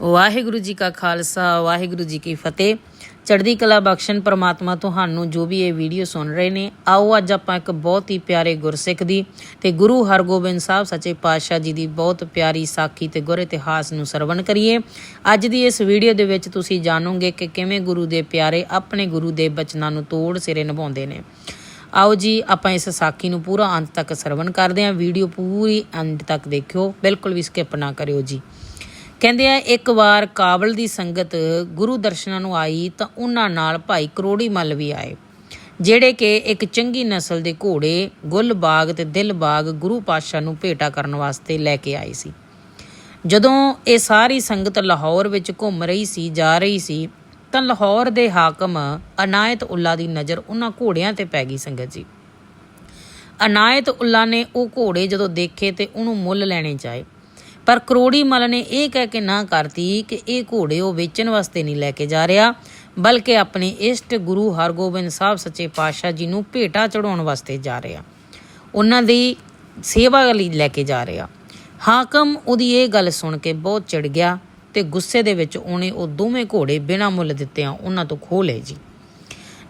ਵਾਹਿਗੁਰੂ ਜੀ ਕਾ ਖਾਲਸਾ, ਵਾਹਿਗੁਰੂ ਜੀ ਕੀ ਫਤਿਹ। ਚੜ੍ਹਦੀ ਕਲਾ ਬਖਸ਼ਣ ਪ੍ਰਮਾਤਮਾ ਤੁਹਾਨੂੰ ਜੋ ਵੀ ਇਹ ਵੀਡੀਓ ਸੁਣ ਰਹੇ ਨੇ, ਆਓ ਅੱਜ ਆਪਾਂ ਇੱਕ ਬਹੁਤ ਹੀ ਪਿਆਰੇ ਗੁਰਸਿੱਖ ਦੀ ਤੇ ਗੁਰੂ ਹਰਗੋਬਿੰਦ ਸਾਹਿਬ ਸੱਚੇ ਪਾਤਸ਼ਾਹ ਜੀ ਦੀ ਬਹੁਤ ਪਿਆਰੀ ਸਾਖੀ ਤੇ ਗੁਰ ਇਤਿਹਾਸ ਨੂੰ ਸਰਵਣ ਕਰੀਏ। ਅੱਜ ਦੀ ਇਸ ਵੀਡੀਓ ਦੇ ਵਿੱਚ ਤੁਸੀਂ ਜਾਣੋਗੇ ਕਿ ਕਿਵੇਂ ਗੁਰੂ ਦੇ ਪਿਆਰੇ ਆਪਣੇ ਗੁਰੂ ਦੇ ਬਚਨਾਂ ਨੂੰ ਤੋੜ ਸਿਰੇ ਨਿਭਾਉਂਦੇ ਨੇ। ਆਓ ਜੀ, ਆਪਾਂ ਇਸ ਸਾਖੀ ਨੂੰ ਪੂਰਾ ਅੰਤ ਤੱਕ ਸਰਵਣ ਕਰਦੇ ਹਾਂ। ਵੀਡੀਓ ਪੂਰੀ ਅੰਤ ਤੱਕ ਦੇਖਿਓ, ਬਿਲਕੁਲ ਵੀ ਸਕਿਪ ਨਾ ਕਰਿਓ ਜੀ। ਕਹਿੰਦੇ ਆ, ਇੱਕ ਵਾਰ ਕਾਬਲ ਦੀ ਸੰਗਤ ਗੁਰੂ ਦਰਸ਼ਨਾਂ ਨੂੰ ਆਈ ਤਾਂ ਉਹਨਾਂ ਨਾਲ ਭਾਈ ਕਰੋੜੀ ਮੱਲ ਵੀ ਆਏ, ਜਿਹੜੇ ਕਿ ਇੱਕ ਚੰਗੀ ਨਸਲ ਦੇ ਘੋੜੇ, ਗੁੱਲ ਗੁੱਲਬਾਗ ਤੇ ਦਿਲਬਾਗ ਗੁਰੂ ਪਾਤਸ਼ਾਹ ਨੂੰ ਭੇਟਾ ਕਰਨ ਵਾਸਤੇ ਲੈ ਕੇ ਆਏ ਸੀ। ਜਦੋਂ ਇਹ ਸਾਰੀ ਸੰਗਤ ਲਾਹੌਰ ਵਿੱਚ ਘੁੰਮ ਰਹੀ ਸੀ, ਜਾ ਰਹੀ ਸੀ, ਤਾਂ ਲਾਹੌਰ ਦੇ ਹਾਕਮ ਅਨਾਇਤ ਉੱਲਾ ਦੀ ਨਜ਼ਰ ਉਹਨਾਂ ਘੋੜਿਆਂ ਤੇ ਪੈ ਗਈ ਸੰਗਤ ਜੀ। ਅਨਾਇਤ ਉੱਲਾ ਨੇ ਉਹ ਘੋੜੇ ਜਦੋਂ ਦੇਖੇ ਤੇ ਉਹਨੂੰ ਮੁੱਲ ਲੈਣੇ ਚਾਹੇ ਪਰ ਕਰੋੜੀ ਮਲ ਨੇ ਇਹ ਕਹਿ ਕੇ ਨਾ ਕਰਤੀ ਕਿ ਇਹ ਘੋੜੇ ਉਹ ਵੇਚਣ ਵਾਸਤੇ ਨਹੀਂ ਲੈ ਕੇ ਜਾ ਰਿਹਾ, ਬਲਕਿ ਆਪਣੇ ਇਸ਼ਟ ਗੁਰੂ ਹਰਗੋਬਿੰਦ ਸਾਹਿਬ ਸੱਚੇ ਪਾਤਸ਼ਾਹ ਜੀ ਨੂੰ ਭੇਟਾ ਚੜਾਉਣ ਵਾਸਤੇ ਜਾ ਰਿਹਾ। ਉਹਨਾਂ ਦੀ ਸੇਵਾ ਲਈ ਲੈ ਕੇ ਜਾ ਰਿਹਾ। ਹਾਕਮ ਉਹਦੀ ਇਹ ਗੱਲ ਸੁਣ ਕੇ ਬਹੁਤ ਚਿੜ ਗਿਆ ਤੇ ਗੁੱਸੇ ਦੇ ਵਿੱਚ ਉਹਨੇ ਉਹ ਦੋਵੇਂ ਘੋੜੇ ਬਿਨਾਂ ਮੁੱਲ ਦਿੱਤਿਆਂ ਉਹਨਾਂ ਤੋਂ ਖੋਹ ਲਏ ਜੀ।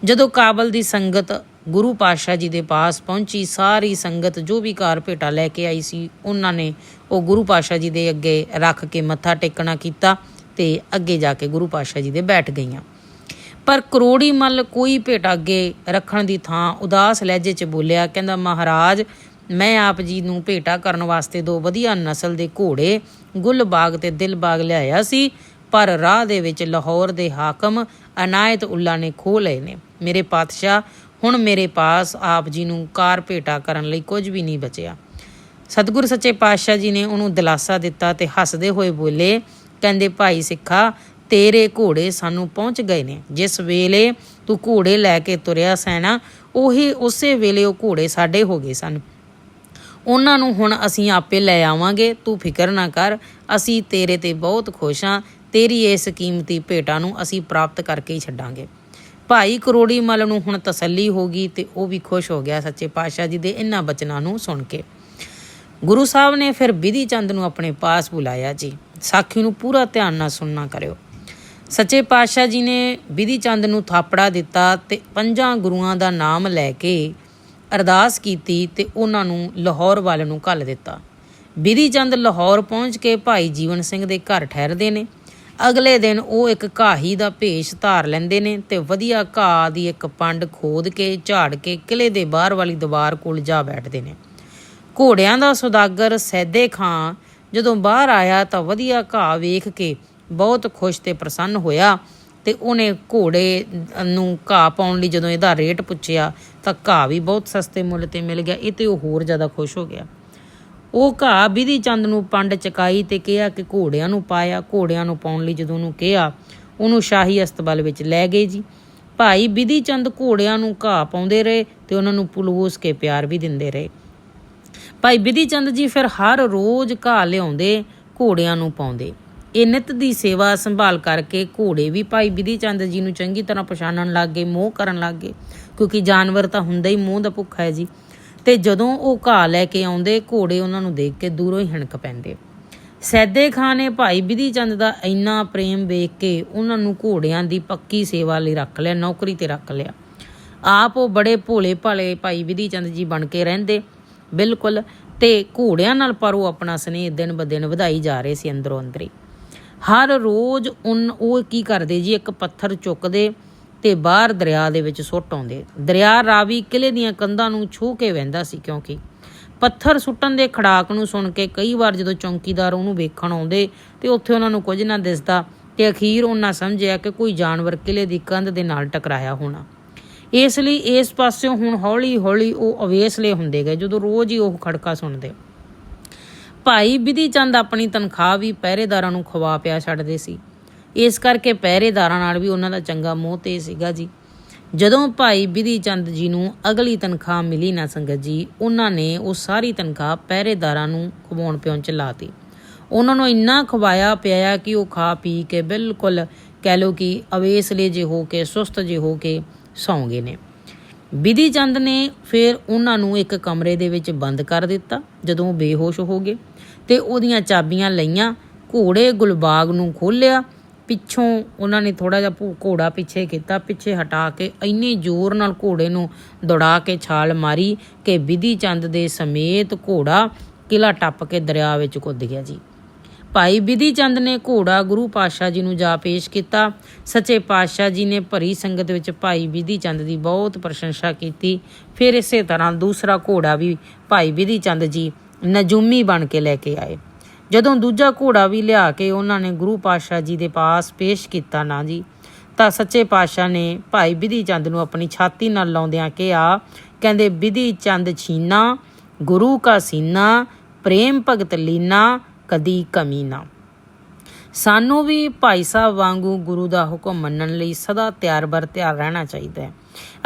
ਜਦੋਂ ਕਾਬਲ ਦੀ ਸੰਗਤ ਗੁਰੂ ਪਾਤਸ਼ਾਹ ਜੀ ਦੇ ਪਾਸ ਪਹੁੰਚੀ, ਸਾਰੀ ਸੰਗਤ ਜੋ ਵੀ ਘਰ ਭੇਟਾ ਲੈ ਕੇ ਆਈ ਸੀ, ਉਹਨਾਂ ਨੇ ਉਹ ਗੁਰੂ ਪਾਤਸ਼ਾਹ ਜੀ ਦੇ ਅੱਗੇ ਰੱਖ ਕੇ ਮੱਥਾ ਟੇਕਣਾ ਕੀਤਾ ਤੇ ਅੱਗੇ ਜਾ ਕੇ ਗੁਰੂ ਪਾਤਸ਼ਾਹ ਜੀ ਦੇ ਬੈਠ ਗਈਆਂ। ਪਰ ਕਰੋੜੀ ਮੱਲ ਕੋਈ ਭੇਟਾ ਅੱਗੇ ਰੱਖਣ ਦੀ ਥਾਂ ਉਦਾਸ ਲਹਿਜੇ 'ਚ ਬੋਲਿਆ, ਕਹਿੰਦਾ, ਮਹਾਰਾਜ, ਮੈਂ ਆਪ ਜੀ ਨੂੰ ਭੇਟਾ ਕਰਨ ਵਾਸਤੇ ਦੋ ਵਧੀਆ ਨਸਲ ਦੇ ਘੋੜੇ, ਗੁੱਲ ਬਾਗ ਤੇ ਦਿਲ ਬਾਗ ਲਿਆਇਆ ਸੀ, ਪਰ ਰਾਹ ਦੇ ਵਿੱਚ ਲਾਹੌਰ ਦੇ ਹਾਕਮ ਅਨਾਇਤ ਉੱਲਾ ਨੇ ਖੋਹ ਲਏ ਨੇ। ਮੇਰੇ ਪਾਤਸ਼ਾਹ ਹੁਣ ਮੇਰੇ ਪਾਸ ਆਪ ਜੀ ਨੂੰ ਕਾਰ ਭੇਟਾ ਕਰਨ ਲਈ ਕੁਝ ਵੀ ਨਹੀਂ ਬਚਿਆ। ਸਤਿਗੁਰ ਸੱਚੇ ਪਾਤਸ਼ਾਹ ਜੀ ਨੇ ਉਹਨੂੰ ਦਿਲਾਸਾ ਦਿੱਤਾ ਤੇ ਹੱਸਦੇ ਹੋਏ ਬੋਲੇ, ਕਹਿੰਦੇ, ਭਾਈ ਸਿੱਖਾ, ਤੇਰੇ ਘੋੜੇ ਸਾਨੂੰ ਪਹੁੰਚ ਗਏ ਨੇ। ਜਿਸ ਵੇਲੇ ਤੂੰ ਘੋੜੇ ਲੈ ਕੇ ਤੁਰਿਆ ਸੈਨਾ ਉਹੀ ਉਸੇ ਵੇਲੇ ਉਹ ਘੋੜੇ ਸਾਡੇ ਹੋ ਗਏ ਸਨ। ਉਹਨਾਂ ਨੂੰ ਹੁਣ ਅਸੀਂ ਆਪੇ ਲੈ ਆਵਾਂਗੇ। ਤੂੰ ਫਿਕਰ ਨਾ ਕਰ, ਅਸੀਂ ਤੇਰੇ ਤੇ ਬਹੁਤ ਖੁਸ਼ ਹਾਂ ਤੇਰੀ ਇਸ ਕੀਮਤੀ ਭੇਟਾ ਨੂੰ ਅਸੀਂ ਪ੍ਰਾਪਤ ਕਰਕੇ ਹੀ ਛੱਡਾਂਗੇ। ਭਾਈ ਕਰੋੜੀ ਮਲ ਨੂੰ ਹੁਣ ਤਸੱਲੀ ਹੋ ਗਈ ਤੇ ਉਹ ਵੀ ਖੁਸ਼ ਹੋ ਗਿਆ ਸੱਚੇ ਪਾਤਸ਼ਾਹ ਜੀ ਦੇ ਇਹਨਾਂ ਬਚਨਾਂ ਨੂੰ ਸੁਣ ਕੇ। ਗੁਰੂ ਸਾਹਿਬ ਨੇ ਫਿਰ ਵਿਧੀ ਚੰਦ ਨੂੰ ਆਪਣੇ ਪਾਸ ਬੁਲਾਇਆ ਜੀ। ਸਾਖੀ ਨੂੰ ਪੂਰਾ ਧਿਆਨ ਨਾਲ ਸੁਣਨਾ ਕਰਿਓ। ਸੱਚੇ ਪਾਤਸ਼ਾਹ ਜੀ ਨੇ ਵਿਧੀ ਚੰਦ ਨੂੰ ਥਾਪੜਾ ਦਿੱਤਾ ਤੇ ਪੰਜਾਂ ਗੁਰੂਆਂ ਦਾ ਨਾਮ ਲੈ ਕੇ ਅਰਦਾਸ ਕੀਤੀ ਤੇ ਉਹਨਾਂ ਨੂੰ ਲਾਹੌਰ ਵੱਲ ਨੂੰ ਘੱਲ ਦਿੱਤਾ। ਵਿਧੀ ਚੰਦ ਲਾਹੌਰ ਪਹੁੰਚ ਕੇ ਭਾਈ ਜੀਵਨ ਸਿੰਘ ਦੇ ਘਰ ਠਹਿਰਦੇ ਨੇ। ਅਗਲੇ ਦਿਨ ਉਹ ਇੱਕ ਘਾਹੀ ਦਾ ਭੇਸ਼ ਧਾਰ ਲੈਂਦੇ ਨੇ ਤੇ ਵਧੀਆ ਘਾਹ ਦੀ ਇੱਕ ਪੰਡ ਖੋਦ ਕੇ, ਝਾੜ ਕੇ ਕਿਲੇ ਦੇ ਬਾਹਰ ਵਾਲੀ ਦੀਵਾਰ ਕੋਲ ਜਾ ਬੈਠਦੇ ਨੇ। ਘੋੜਿਆਂ ਦਾ ਸੁਦਾਗਰ ਸੈਦੇ ਖਾਂ, ਜਦੋਂ ਬਾਹਰ ਆਇਆ ਤਾਂ ਵਧੀਆ ਘਾਹ ਵੇਖ ਕੇ ਬਹੁਤ ਖੁਸ਼ ਤੇ ਪ੍ਰਸੰਨ ਹੋਇਆ ਤੇ ਉਹਨੇ ਘੋੜੇ ਨੂੰ ਘਾਹ ਪਾਉਣ ਲਈ ਜਦੋਂ ਇਹਦਾ ਰੇਟ ਪੁੱਛਿਆ ਤਾਂ ਘਾਹ ਵੀ ਬਹੁਤ ਸਸਤੇ ਮੁੱਲ ਤੇ ਮਿਲ ਗਿਆ, ਇਹ ਤੇ ਉਹ ਹੋਰ ਜ਼ਿਆਦਾ ਖੁਸ਼ ਹੋ ਗਿਆ। ਉਹ ਘਾਹ ਵਿਧੀ ਚੰਦ ਨੂੰ ਪੰਡ ਚਕਾਈ ਤੇ ਕਿਹਾ ਕਿ ਘੋੜਿਆਂ ਨੂੰ ਪਾਇਆ, ਘੋੜਿਆਂ ਨੂੰ ਪਾਉਣ ਲਈ ਜਦੋਂ ਉਹਨੂੰ ਕਿਹਾ, ਉਹਨੂੰ ਸ਼ਾਹੀ ਅਸਤਬਲ ਵਿੱਚ ਲੈ ਗਏ ਜੀ। ਭਾਈ ਵਿਧੀ ਚੰਦ ਘੋੜਿਆਂ ਨੂੰ ਘਾਹ ਪਾਉਂਦੇ ਰਹੇ ਤੇ ਉਹਨਾਂ ਨੂੰ ਪਲੂਸ ਕੇ ਪਿਆਰ ਵੀ ਦਿੰਦੇ ਰਹੇ। ਭਾਈ ਵਿਧੀ ਚੰਦ ਜੀ ਫਿਰ ਹਰ ਰੋਜ਼ ਘਾਹ ਲਿਆਉਂਦੇ, ਘੋੜਿਆਂ ਨੂੰ ਪਾਉਂਦੇ। ਇਹ ਨਿਤ ਦੀ ਸੇਵਾ ਸੰਭਾਲ ਕਰਕੇ ਘੋੜੇ ਵੀ ਭਾਈ ਵਿਧੀ ਚੰਦ ਜੀ ਨੂੰ ਚੰਗੀ ਤਰ੍ਹਾਂ ਪਛਾਣਨ ਲੱਗ ਗਏ, ਮੋਹ ਕਰਨ ਲੱਗ ਗਏ। ਕਿਉਂਕਿ ਜਾਨਵਰ ਤਾਂ ਹੁੰਦਾ ਹੀ ਮੋਹ ਦਾ ਭੁੱਖਾ ਹੈ ਜੀ। ਤੇ ਜਦੋਂ ਉਹ ਘਾਹ ਲੈ ਕੇ ਆਉਂਦੇ, ਘੋੜੇ ਉਹਨਾਂ ਨੂੰ ਦੇਖ ਕੇ ਦੂਰੋਂ ਹੀ ਹਣਕ ਪੈਂਦੇ। ਸੈਦੇ ਖਾਨ ਨੇ ਭਾਈ ਵਿਧੀ ਚੰਦ ਦਾ ਇੰਨਾ ਪ੍ਰੇਮ ਵੇਖ ਕੇ ਉਹਨਾਂ ਨੂੰ ਘੋੜਿਆਂ ਦੀ ਪੱਕੀ ਸੇਵਾ ਲਈ ਰੱਖ ਲਿਆ, ਨੌਕਰੀ ਤੇ ਰੱਖ ਲਿਆ। ਆਪ ਉਹ ਬੜੇ ਭੋਲੇ ਭਾਲੇ ਭਾਈ ਵਿਧੀ ਚੰਦ ਜੀ ਬਣ ਕੇ ਰਹਿੰਦੇ। ਬਿਲਕੁਲ, ਤੇ ਘੋੜਿਆਂ ਨਾਲ ਪਰ ਉਹ ਆਪਣਾ ਸਨੇਹ ਦਿਨ ਬ ਦਿਨ ਵਧਾਈ ਜਾ ਰਹੇ ਸੀ ਅੰਦਰੋਂ ਅੰਦਰੀ। ਹਰ ਰੋਜ਼ ਉਨ ਉਹ ਕੀ ਕਰਦੇ ਜੀ, ਇੱਕ ਪੱਥਰ ਚੁੱਕਦੇ ਤੇ ਬਾਹਰ ਦਰਿਆ ਦੇ ਵਿੱਚ ਸੁੱਟ ਆਉਂਦੇ। ਦਰਿਆ ਰਾਵੀ ਕਿਲੇ ਦੀਆਂ ਕੰਧਾਂ ਨੂੰ ਛੂ ਕੇ ਵਹਿੰਦਾ ਸੀ ਕਿਉਂਕਿ ਪੱਥਰ ਸੁੱਟਣ ਦੇ ਖੜਾਕ ਨੂੰ ਸੁਣ ਕੇ ਕਈ ਵਾਰ ਜਦੋਂ ਚੌਂਕੀਦਾਰ ਉਹਨੂੰ ਵੇਖਣ ਆਉਂਦੇ ਤੇ ਉੱਥੇ ਉਹਨਾਂ ਨੂੰ ਕੁਝ ਨਾ ਦਿਸਦਾ ਤੇ ਅਖੀਰ ਉਹਨਾਂ ਸਮਝਿਆ ਕਿ ਕੋਈ ਜਾਨਵਰ ਕਿਲੇ ਦੀ ਕੰਧ ਦੇ ਨਾਲ ਟਕਰਾਇਆ ਹੋਣਾ। ਇਸ ਲਈ ਇਸ ਪਾਸਿਓਂ ਹੁਣ ਹੌਲੀ ਹੌਲੀ ਉਹ ਅਵੇਸਲੇ ਹੁੰਦੇ ਗਏ ਜਦੋਂ ਰੋਜ਼ ਹੀ ਉਹ ਖੜਕਾ ਸੁਣਦੇ। ਭਾਈ ਵਿਧੀ ਚੰਦ ਆਪਣੀ ਤਨਖਾਹ ਵੀ ਪਹਿਰੇਦਾਰਾਂ ਨੂੰ ਖਵਾ ਪਿਆ ਛੱਡਦੇ ਸੀ। ਇਸ ਕਰਕੇ ਪਹਿਰੇਦਾਰਾਂ ਨਾਲ ਵੀ ਉਹਨਾਂ ਦਾ ਚੰਗਾ ਮੋਹ ਤੇ ਸੀਗਾ ਜੀ। ਜਦੋਂ ਭਾਈ ਵਿਧੀ ਚੰਦ ਜੀ ਨੂੰ ਅਗਲੀ ਤਨਖਾਹ ਮਿਲੀ ਨਾ ਸੰਗਤ ਜੀ, ਉਹਨਾਂ ਨੇ ਉਹ ਸਾਰੀ ਤਨਖਾਹ ਪਹਿਰੇਦਾਰਾਂ ਨੂੰ ਖਵਾਉਣ ਪਿਉਣ ਚ ਲਾਤੀ ਉਹਨਾਂ ਨੂੰ ਇੰਨਾ ਖਵਾਇਆ ਪਿਆਇਆ ਕਿ ਉਹ ਖਾ ਪੀ ਕੇ ਬਿਲਕੁਲ ਕਹਿ ਲੋ ਕਿ ਅਵੇਸਲੇ ਜੇ ਹੋ ਕੇ, ਸੁਸਤ ਜੇ ਹੋ ਕੇ ਸੌਂ ਗਏ ਨੇ। ਵਿਧੀ ਚੰਦ ਨੇ ਫਿਰ ਉਹਨਾਂ ਨੂੰ ਇੱਕ ਕਮਰੇ ਦੇ ਵਿੱਚ ਬੰਦ ਕਰ ਦਿੱਤਾ, ਜਦੋਂ ਉਹ ਬੇਹੋਸ਼ ਹੋ ਗਏ ਤੇ ਉਹਦੀਆਂ ਚਾਬੀਆਂ ਲਈਆਂ, ਘੋੜੇ ਗੁਲਬਾਗ ਨੂੰ ਖੋਲ੍ਹਿਆ ਪਿੱਛੋਂ ਉਹਨਾਂ ਨੇ ਥੋੜਾ ਜਿਹਾ ਭੂ- ਘੋੜਾ ਪਿੱਛੇ ਕੀਤਾ, ਪਿੱਛੇ ਹਟਾ ਕੇ ਇੰਨੇ ਜ਼ੋਰ ਨਾਲ ਘੋੜੇ ਨੂੰ ਦੌੜਾ ਕੇ ਛਾਲ ਮਾਰੀ ਕਿ ਵਿਧੀ ਚੰਦ ਦੇ ਸਮੇਤ ਘੋੜਾ ਕਿਲਾ ਟੱਪ ਕੇ ਦਰਿਆ ਵਿੱਚ ਕੁੱਦ ਗਿਆ ਜੀ। ਭਾਈ ਵਿਧੀ ਚੰਦ ਨੇ ਘੋੜਾ ਗੁਰੂ ਪਾਤਸ਼ਾਹ ਜੀ ਨੂੰ ਜਾ ਪੇਸ਼ ਕੀਤਾ। ਸੱਚੇ ਪਾਤਸ਼ਾਹ ਜੀ ਨੇ ਭਰੀ ਸੰਗਤ ਵਿੱਚ ਭਾਈ ਵਿਧੀ ਚੰਦ ਦੀ ਬਹੁਤ ਪ੍ਰਸ਼ੰਸਾ ਕੀਤੀ। ਫਿਰ ਇਸੇ ਤਰ੍ਹਾਂ ਦੂਸਰਾ ਘੋੜਾ ਵੀ ਭਾਈ ਵਿਧੀ ਚੰਦ ਜੀ ਨਜੂਮੀ ਬਣ ਕੇ ਲੈ ਕੇ ਆਏ। ਜਦੋਂ ਦੂਜਾ ਘੋੜਾ ਵੀ ਲਿਆ ਕੇ ਉਹਨਾਂ ਨੇ ਗੁਰੂ ਪਾਤਸ਼ਾਹ ਜੀ ਦੇ ਪਾਸ ਪੇਸ਼ ਕੀਤਾ ਨਾ ਜੀ, ਤਾਂ ਸੱਚੇ ਪਾਤਸ਼ਾਹ ਨੇ ਭਾਈ ਵਿਧੀ ਚੰਦ ਨੂੰ ਆਪਣੀ ਛਾਤੀ ਨਾਲ ਲਾਉਂਦਿਆਂ ਕਿਹਾ, ਕਹਿੰਦੇ ਵਿਧੀ ਚੰਦ ਛੀਨਾ, ਗੁਰੂ ਕਾ ਸੀਨਾ, ਪ੍ਰੇਮ ਭਗਤ ਲੀਨਾ, ਕਦੀ ਕਮੀ ਨਾ। ਸਾਨੂੰ ਵੀ ਭਾਈ ਸਾਹਿਬ ਵਾਂਗੂ ਗੁਰੂ ਦਾ ਹੁਕਮ ਮੰਨਣ ਲਈ ਸਦਾ ਤਿਆਰ ਬਰ ਤਿਆਰ ਰਹਿਣਾ ਚਾਹੀਦਾ ਹੈ।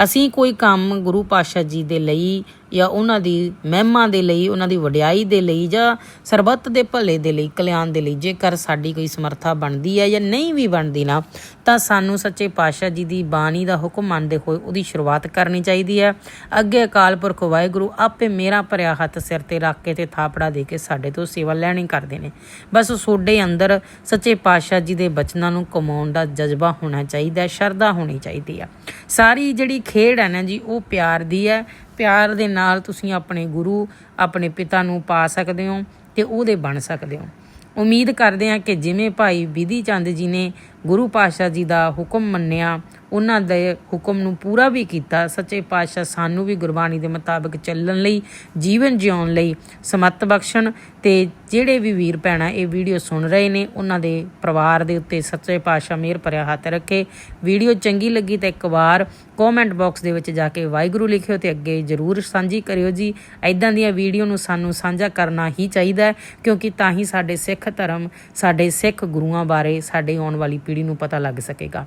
ਅਸੀਂ ਕੋਈ ਕੰਮ ਗੁਰੂ ਪਾਤਸ਼ਾਹ ਜੀ ਦੇ ਲਈ ਜਾਂ ਉਹਨਾਂ ਦੀ ਮਹਿਮਾ ਦੇ ਲਈ, ਉਹਨਾਂ ਦੀ ਵਡਿਆਈ ਦੇ ਲਈ ਜਾਂ ਸਰਬੱਤ ਦੇ ਭਲੇ ਦੇ ਲਈ, ਕਲਿਆਣ ਦੇ ਲਈ ਜੇਕਰ ਸਾਡੀ ਕੋਈ ਸਮਰੱਥਾ ਬਣਦੀ ਹੈ ਜਾਂ ਨਹੀਂ ਵੀ ਬਣਦੀ ਨਾ, ਤਾਂ ਸਾਨੂੰ ਸੱਚੇ ਪਾਤਸ਼ਾਹ ਜੀ ਦੀ ਬਾਣੀ ਦਾ ਹੁਕਮ ਮੰਨਦੇ ਹੋਏ ਉਹਦੀ ਸ਼ੁਰੂਆਤ ਕਰਨੀ ਚਾਹੀਦੀ ਹੈ। ਅੱਗੇ ਅਕਾਲ ਪੁਰਖ ਵਾਹਿਗੁਰੂ, ਆਪੇ ਮੇਰਾ ਭਰਿਆ ਹੱਥ ਸਿਰ ਤੇ ਰੱਖ ਕੇ ਤੇ ਥਾਪੜਾ ਦੇ ਕੇ ਸਾਡੇ ਤੋਂ ਸੇਵਾ ਲੈਣੀ ਕਰਦੇ ਨੇ। ਬਸ ਸੋਡੇ ਅੰਦਰ ਸੱਚੇ ਪਾਤਸ਼ਾਹ ਜੀ ਦੇ ਬਚਨਾਂ ਨੂੰ ਕਮਾਉਣ ਦਾ ਜਜ਼ਬਾ ਹੋਣਾ ਚਾਹੀਦਾ ਹੈ, ਸ਼ਰਧਾ ਹੋਣੀ ਚਾਹੀਦੀ ਹੈ। ਸਾਰੀ ਜਿਹੜੀ ਖੇਡ ਹੈ ਨਾ ਜੀ, ਉਹ ਪਿਆਰ ਦੀ ਹੈ ਪਿਆਰ ਦੇ ਨਾਲ ਤੁਸੀਂ ਆਪਣੇ ਗੁਰੂ, ਆਪਣੇ ਪਿਤਾ ਨੂੰ ਪਾ ਸਕਦੇ ਹੋ ਤੇ ਉਹਦੇ ਬਣ ਸਕਦੇ ਹੋ। ਉਮੀਦ ਕਰਦੇ ਹਾਂ ਕਿ ਜਿਵੇਂ ਭਾਈ ਵਿਧੀ ਚੰਦ ਜੀ ਨੇ ਗੁਰੂ ਪਾਤਸ਼ਾਹ ਜੀ ਦਾ ਹੁਕਮ ਮੰਨਿਆ, ਉਹਨਾਂ ਦੇ ਹੁਕਮ ਨੂੰ ਪੂਰਾ ਵੀ ਕੀਤਾ। ਸੱਚੇ ਪਾਤਸ਼ਾਹ ਸਾਨੂੰ ਵੀ ਗੁਰਬਾਣੀ ਦੇ ਮੁਤਾਬਕ ਚੱਲਣ ਲਈ, ਜੀਵਨ ਜਿਉਣ ਲਈ ਸਮੱਤ ਬਖਸ਼ਣ ਤੇ ਜਿਹੜੇ ਵੀ ਵੀਰ ਭੈਣਾਂ ਇਹ ਵੀਡੀਓ ਸੁਣ ਰਹੇ ਨੇ, ਉਹਨਾਂ ਦੇ ਪਰਿਵਾਰ ਦੇ ਉੱਤੇ ਸੱਚੇ ਪਾਤਸ਼ਾਹ ਮਿਹਰ ਭਰਿਆ ਹੱਥ ਰੱਖੇ। ਵੀਡੀਓ ਚੰਗੀ ਲੱਗੀ ਤਾਂ ਇੱਕ ਵਾਰ ਕਮੈਂਟ ਬਾਕਸ ਦੇ ਵਿੱਚ ਜਾ ਕੇ ਵਾਹਿਗੁਰੂ ਲਿਖਿਓ ਤੇ ਅੱਗੇ ਜਰੂਰ ਸਾਂਝੀ ਕਰਿਓ ਜੀ। ਐਦਾਂ ਦੀਆਂ ਵੀਡੀਓ ਨੂੰ ਸਾਨੂੰ ਸਾਂਝਾ ਕਰਨਾ ਹੀ ਚਾਹੀਦਾ ਕਿਉਂਕਿ ਤਾਂ ਹੀ ਸਾਡੇ ਸਿੱਖ ਧਰਮ, ਸਾਡੇ ਸਿੱਖ ਗੁਰੂਆਂ ਬਾਰੇ ਸਾਡੇ ਆਉਣ ਵਾਲੀ ਪੀੜ੍ਹੀ ਨੂੰ ਪਤਾ ਲੱਗ ਸਕੇਗਾ।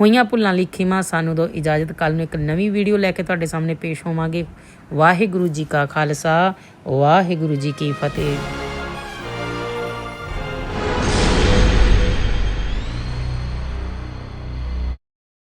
ਹੋਈਆਂ ਭੁੱਲਾਂ ਲਈ ਖਿਮਾ ਸਾਨੂੰ ਦੋ ਇਜਾਜ਼ਤ। ਕੱਲ ਨੂੰ ਇੱਕ ਨਵੀਂ ਵੀਡੀਓ ਲੈ ਕੇ ਤੁਹਾਡੇ ਸਾਹਮਣੇ ਪੇਸ਼ ਹੋਵਾਂਗੇ। ਵਾਹਿਗੁਰੂ ਜੀ ਕਾ ਖਾਲਸਾ, ਵਾਹਿਗੁਰੂ ਜੀ ਕੀ ਫਤਿਹ।